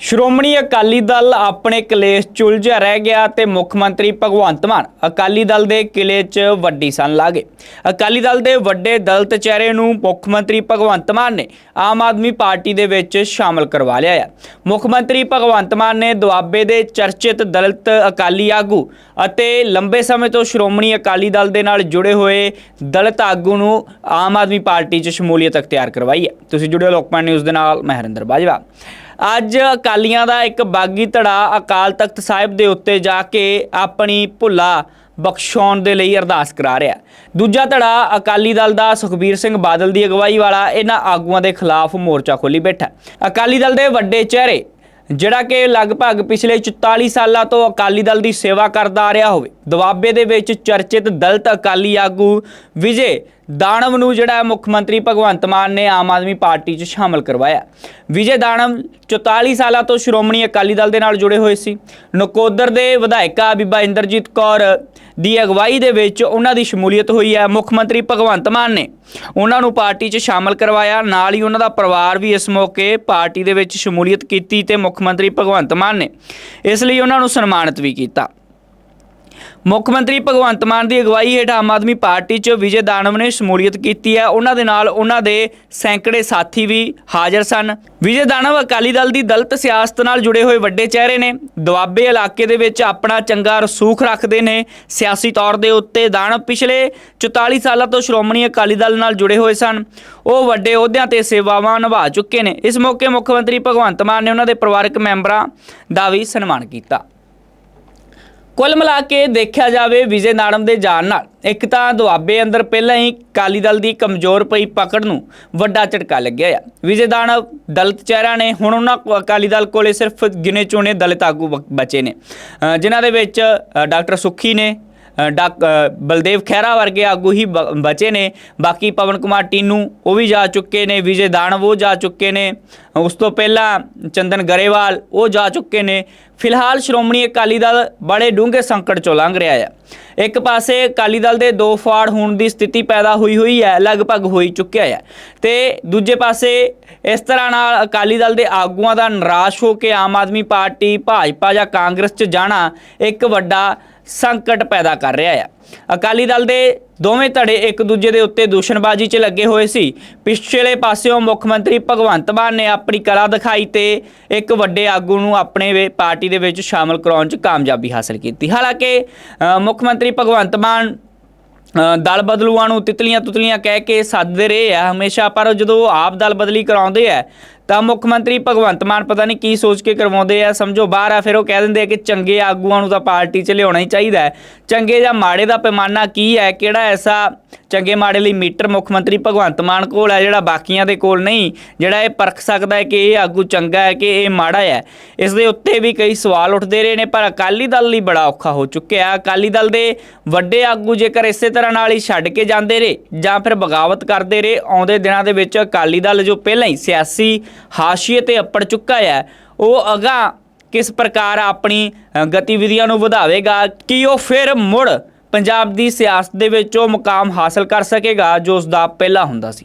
ਸ਼੍ਰੋਮਣੀ ਅਕਾਲੀ ਦਲ ਆਪਣੇ ਕਲੇਸ਼ 'ਚ ਉਲਝਿਆ ਰਹਿ ਗਿਆ ਤੇ ਮੁੱਖ ਮੰਤਰੀ ਭਗਵੰਤ ਮਾਨ ਅਕਾਲੀ ਦਲ ਦੇ ਕਿਲੇ 'ਚ ਵੱਡੀ ਸਨ ਲਾ ਗਏ ਅਕਾਲੀ ਦਲ ਦੇ ਵੱਡੇ ਦਲਤ ਚਿਹਰੇ ਨੂੰ ਮੁੱਖ ਮੰਤਰੀ ਭਗਵੰਤ ਮਾਨ ਨੇ ਆਮ ਆਦਮੀ ਪਾਰਟੀ ਦੇ ਵਿੱਚ ਸ਼ਾਮਲ ਕਰਵਾ ਲਿਆ ਹੈ ਮੁੱਖ ਮੰਤਰੀ ਭਗਵੰਤ ਮਾਨ ਨੇ ਦੁਆਬੇ ਦੇ ਚਰਚਿਤ ਦਲਿਤ ਅਕਾਲੀ ਆਗੂ ਅਤੇ ਲੰਬੇ ਸਮੇਂ ਤੋਂ ਸ਼੍ਰੋਮਣੀ ਅਕਾਲੀ ਦਲ ਦੇ ਨਾਲ ਜੁੜੇ ਹੋਏ ਦਲਿਤ ਆਗੂ ਨੂੰ ਆਮ ਆਦਮੀ ਪਾਰਟੀ 'ਚ ਸ਼ਮੂਲੀਅਤ ਅਖਤਿਆਰ ਕਰਵਾਈ ਹੈ। ਤੁਸੀਂ ਜੁੜੇ ਹੋ ਲੋਕਪਾਲ ਨਿਊਜ਼ ਦੇ ਨਾਲ ਮਹਿਰਿੰਦਰ ਬਾਜਵਾ। ਅੱਜ ਅਕਾਲੀਆਂ ਦਾ ਇੱਕ ਬਾਗੀ ਧੜਾ ਅਕਾਲ ਤਖਤ ਸਾਹਿਬ ਦੇ ਉੱਤੇ ਜਾ ਕੇ ਆਪਣੀ ਭੁੱਲਾ ਬਖਸ਼ਾਉਣ ਦੇ ਲਈ ਅਰਦਾਸ ਕਰਾ ਰਿਹਾ ਦੂਜਾ ਧੜਾ ਅਕਾਲੀ ਦਲ ਦਾ ਸੁਖਬੀਰ ਸਿੰਘ ਬਾਦਲ ਦੀ ਅਗਵਾਈ ਵਾਲਾ ਇਹਨਾਂ ਆਗੂਆਂ ਦੇ ਖਿਲਾਫ ਮੋਰਚਾ ਖੋਲੀ ਬੈਠਾ ਅਕਾਲੀ ਦਲ ਦੇ ਵੱਡੇ ਚਿਹਰੇ, ਜਿਹੜਾ ਕਿ ਲਗਭਗ ਪਿਛਲੇ 44 ਸਾਲਾਂ ਤੋਂ ਅਕਾਲੀ ਦਲ ਦੀ ਸੇਵਾ ਕਰਦਾ ਆ ਰਿਹਾ ਹੋਵੇ, ਦੁਆਬੇ ਦੇ ਵਿੱਚ ਚਰਚਿਤ ਦਲਤ ਅਕਾਲੀ ਆਗੂ ਵਿਜੇ ਦਾਨਵ ਨੂੰ ਜਿਹੜਾ ਮੁੱਖ ਮੰਤਰੀ ਭਗਵੰਤ ਮਾਨ ਨੇ ਆਮ ਆਦਮੀ ਪਾਰਟੀ 'ਚ ਸ਼ਾਮਲ ਕਰਵਾਇਆ। ਵਿਜੇ ਦਾਨਵ 44 ਸਾਲਾਂ ਤੋਂ ਸ਼੍ਰੋਮਣੀ ਅਕਾਲੀ ਦਲ ਦੇ ਨਾਲ ਜੁੜੇ ਹੋਏ ਸੀ। ਨਕੋਦਰ ਦੇ ਵਿਧਾਇਕਾ ਬੀਬਾ ਇੰਦਰਜੀਤ ਕੌਰ ਦੀ ਅਗਵਾਈ ਦੇ ਵਿੱਚ ਉਹਨਾਂ ਦੀ ਸ਼ਮੂਲੀਅਤ ਹੋਈ ਹੈ। ਮੁੱਖ ਮੰਤਰੀ ਭਗਵੰਤ ਮਾਨ ਨੇ ਉਹਨਾਂ ਨੂੰ ਪਾਰਟੀ 'ਚ ਸ਼ਾਮਲ ਕਰਵਾਇਆ। ਨਾਲ ਹੀ ਉਹਨਾਂ ਦਾ ਪਰਿਵਾਰ ਵੀ ਇਸ ਮੌਕੇ ਪਾਰਟੀ ਦੇ ਵਿੱਚ ਸ਼ਮੂਲੀਅਤ ਕੀਤੀ ਤੇ ਮੁੱਖ ਮੰਤਰੀ ਭਗਵੰਤ ਮਾਨ ਨੇ ਇਸ ਲਈ ਉਹਨਾਂ ਨੂੰ ਸਨਮਾਨਿਤ ਵੀ ਕੀਤਾ। ਮੁੱਖ ਮੰਤਰੀ ਭਗਵੰਤ ਮਾਨ ਦੀ ਅਗਵਾਈ ਹੇਠ ਆਮ ਆਦਮੀ ਪਾਰਟੀ 'ਚ ਵਿਜੇ ਦਾਨਵ ਨੇ ਸ਼ਮੂਲੀਅਤ ਕੀਤੀ ਹੈ। ਉਹਨਾਂ ਦੇ ਨਾਲ ਉਹਨਾਂ ਦੇ ਸੈਂਕੜੇ ਸਾਥੀ ਵੀ ਹਾਜ਼ਰ ਸਨ। ਵਿਜੇ ਦਾਨਵ ਅਕਾਲੀ ਦਲ ਦੀ ਦਲਤ ਸਿਆਸਤ ਨਾਲ ਜੁੜੇ ਹੋਏ ਵੱਡੇ ਚਿਹਰੇ ਨੇ। ਦੁਆਬੇ ਇਲਾਕੇ ਦੇ ਵਿੱਚ ਆਪਣਾ ਚੰਗਾ ਰਸੂਖ ਰੱਖਦੇ ਨੇ। ਸਿਆਸੀ ਤੌਰ ਦੇ ਉੱਤੇ ਦਾਨਵ ਪਿਛਲੇ 44 ਸਾਲਾਂ ਤੋਂ ਸ਼੍ਰੋਮਣੀ ਅਕਾਲੀ ਦਲ ਨਾਲ ਜੁੜੇ ਹੋਏ ਸਨ। ਉਹ ਵੱਡੇ ਅਹੁਦਿਆਂ ਤੇ ਸੇਵਾਵਾਂ ਨਿਭਾ ਚੁੱਕੇ ਨੇ। ਇਸ ਮੌਕੇ ਮੁੱਖ ਮੰਤਰੀ ਭਗਵੰਤ ਮਾਨ ਨੇ ਉਹਨਾਂ ਦੇ ਪਰਿਵਾਰਕ ਮੈਂਬਰਾਂ ਦਾ ਵੀ ਸਨਮਾਨ ਕੀਤਾ। ਕੁੱਲ ਮਿਲਾ ਕੇ ਦੇਖਿਆ ਜਾਵੇ ਵਿਜੇ ਨਾੜਮ ਦੇ ਜਾਣ ਨਾਲ ਇੱਕ ਤਾਂ ਦੁਆਬੇ ਅੰਦਰ ਪਹਿਲਾਂ ਹੀ ਕਾਲੀ ਦਲ ਦੀ ਕਮਜ਼ੋਰ ਪਈ ਪਕੜ ਨੂੰ ਵੱਡਾ ਝਟਕਾ ਲੱਗਿਆ ਆ। ਵਿਜੇ ਦਾਨਵ ਦਲਿਤ ਚਿਹਰਾ ਨੇ ਹੁਣ ਉਹਨਾਂ ਕੋ- ਅਕਾਲੀ ਦਲ ਕੋਲੇ ਸਿਰਫ ਗਿਣੇ ਚੁਣੇ ਦਲਿਤ ਆਗੂ ਬ- ਬਚੇ ਨੇ। ਅ, ਜਿਨ੍ਹਾਂ ਦੇ ਵਿੱਚ ਡਾਕਟਰ ਸੁੱਖੀ ਨੇ ਅ, ਬਲਦੇਵ ਖਹਿਰਾ ਵਰਗੇ ਆਗੂ ਹੀ ਬ- ਬਚੇ ਨੇ। ਬਾਕੀ ਪਵਨ ਕੁਮਾਰ ਟੀਨੂ ਉਹ ਵੀ ਜਾ ਚੁੱਕੇ ਨੇ ਵਿਜੇ ਦਾਣਵ ਉਹ ਜਾ ਚੁੱਕੇ ਨੇ। ਉਸ ਤੋਂ ਪਹਿਲਾਂ ਚੰਦਨ ਗਰੇਵਾਲ ਉਹ ਜਾ ਚੁੱਕੇ ਨੇ। ਫਿਲਹਾਲ ਸ਼੍ਰੋਮਣੀ ਅਕਾਲੀ ਦਲ ਬੜੇ ਡੂੰਘੇ ਸੰਕਟ ਚੋਂ ਲੰਘ ਰਿਹਾ ਹੈ ਇੱਕ ਪਾਸੇ ਅਕਾਲੀ ਦਲ ਦੇ ਦੋ ਫਾੜ ਹੋਣ ਦੀ ਸਥਿਤੀ ਪੈਦਾ ਹੋਈ ਹੋਈ ਹੈ ਲਗਭਗ ਹੋਈ ਚੁੱਕਿਆ ਹੈ ਤੇ ਦੂਜੇ ਪਾਸੇ ਇਸ ਤਰ੍ਹਾਂ ਨਾਲ ਅਕਾਲੀ ਦਲ ਦੇ ਆਗੂਆਂ ਦਾ ਨਿਰਾਸ਼ ਹੋ ਕੇ ਆਮ ਆਦਮੀ ਪਾਰਟੀ, ਭਾਜਪਾ ਜਾਂ ਕਾਂਗਰਸ 'ਚ ਜਾਣਾ ਇੱਕ ਵੱਡਾ ਸੰਕਟ ਪੈਦਾ ਕਰ ਰਿਹਾ ਹੈ ਅਕਾਲੀ ਦਲ ਦੇ ਦੋਵੇਂ ਧੜੇ ਇੱਕ ਦੂਜੇ ਦੇ ਉੱਤੇ ਦੂਸ਼ਣਬਾਜ਼ੀ 'ਚ ਲੱਗੇ ਹੋਏ ਸੀ। ਪਿਛਲੇ ਪਾਸਿਓਂ ਮੁੱਖ ਮੰਤਰੀ ਭਗਵੰਤ ਮਾਨ ਨੇ ਆਪਣੀ ਕਲਾ ਦਿਖਾਈ ਤੇ ਇੱਕ ਵੱਡੇ ਆਗੂ ਨੂੰ ਆਪਣੇ ਪਾਰਟੀ ਦੇ ਵਿੱਚ ਸ਼ਾਮਲ ਕਰਾਉਣ 'ਚ ਕਾਮਯਾਬੀ ਹਾਸਲ ਕੀਤੀ। ਹਾਲਾਂਕਿ ਮੁੱਖ ਮੰਤਰੀ ਭਗਵੰਤ ਮਾਨ ਦਲ ਬਦਲੂਆਂ ਨੂੰ ਤਿਤਲੀਆਂ ਤੁਤਲੀਆਂ ਕਹਿ ਕੇ ਸੱਦਦੇ ਰਹੇ ਆ। ਹਮੇਸ਼ਾ ਪਰ ਜਦੋਂ ਆਪ ਦਲ ਬਦਲੀ ਕਰਾਉਂਦੇ ਆ, ਤਾਂ ਮੁੱਖ ਮੰਤਰੀ ਭਗਵੰਤ ਮਾਨ ਪਤਾ ਨਹੀਂ ਕੀ ਸੋਚ ਕੇ ਕਰਵਾਉਂਦੇ ਆ। ਸਮਝੋ, ਬਾਹਰ ਆ, ਫਿਰ ਉਹ ਕਹਿ ਦਿੰਦੇ ਆ ਕਿ ਚੰਗੇ ਆਗੂਆਂ ਨੂੰ ਤਾਂ ਪਾਰਟੀ 'ਚ ਲਿਆਉਣਾ ਹੀ ਚਾਹੀਦਾ ਹੈ। ਚੰਗੇ ਜਾਂ ਮਾੜੇ ਦਾ ਪੈਮਾਨਾ ਕੀ ਹੈ? ਕਿਹੜਾ ਐਸਾ ਚੰਗੇ ਮਾੜੇ ਲਈ ਮੀਟਰ ਮੁੱਖ ਮੰਤਰੀ ਭਗਵੰਤ ਮਾਨ ਕੋਲ ਹੈ, ਜਿਹੜਾ ਬਾਕੀਆਂ ਦੇ ਕੋਲ ਨਹੀਂ, ਜਿਹੜਾ ਇਹ ਪਰਖ ਸਕਦਾ ਹੈ ਕਿ ਇਹ ਆਗੂ ਚੰਗਾ ਹੈ ਕਿ ਇਹ ਮਾੜਾ ਹੈ। ਇਸ ਦੇ ਉੱਤੇ ਵੀ ਕਈ ਸਵਾਲ ਉੱਠਦੇ ਰਹੇ ਨੇ, ਪਰ ਅਕਾਲੀ ਦਲ ਲਈ ਬੜਾ ਔਖਾ ਹੋ ਚੁੱਕਿਆ ਅਕਾਲੀ ਦਲ ਦੇ ਵੱਡੇ ਆਗੂ ਜੇਕਰ ਇਸੇ ਤਰ੍ਹਾਂ ਨਾਲ ਹੀ ਛੱਡ ਕੇ ਜਾਂਦੇ ਰਹੇ ਜਾਂ ਫਿਰ ਬਗਾਵਤ ਕਰਦੇ ਰਹੇ, ਆਉਂਦੇ ਦਿਨਾਂ ਦੇ ਵਿੱਚ ਅਕਾਲੀ ਦਲ ਜੋ ਪਹਿਲਾਂ ਹੀ ਸਿਆਸੀ ਹਾਸ਼ੀਏ ਤੇ ਅੱਪੜ ਚੁੱਕਾ ਹੈ, ਉਹ ਅਗਾ ਕਿਸ ਪ੍ਰਕਾਰ ਆਪਣੀ ਗਤੀਵਿਧੀਆਂ ਨੂੰ ਵਧਾਵੇਗਾ, ਕਿ ਉਹ ਫਿਰ ਮੁੜ ਪੰਜਾਬ ਦੀ ਸਿਆਸਤ ਦੇ ਵਿੱਚ ਉਹ ਮੁਕਾਮ ਹਾਸਲ ਕਰ ਸਕੇਗਾ ਜੋ ਉਸ ਦਾ ਪਹਿਲਾਂ ਹੁੰਦਾ ਸੀ।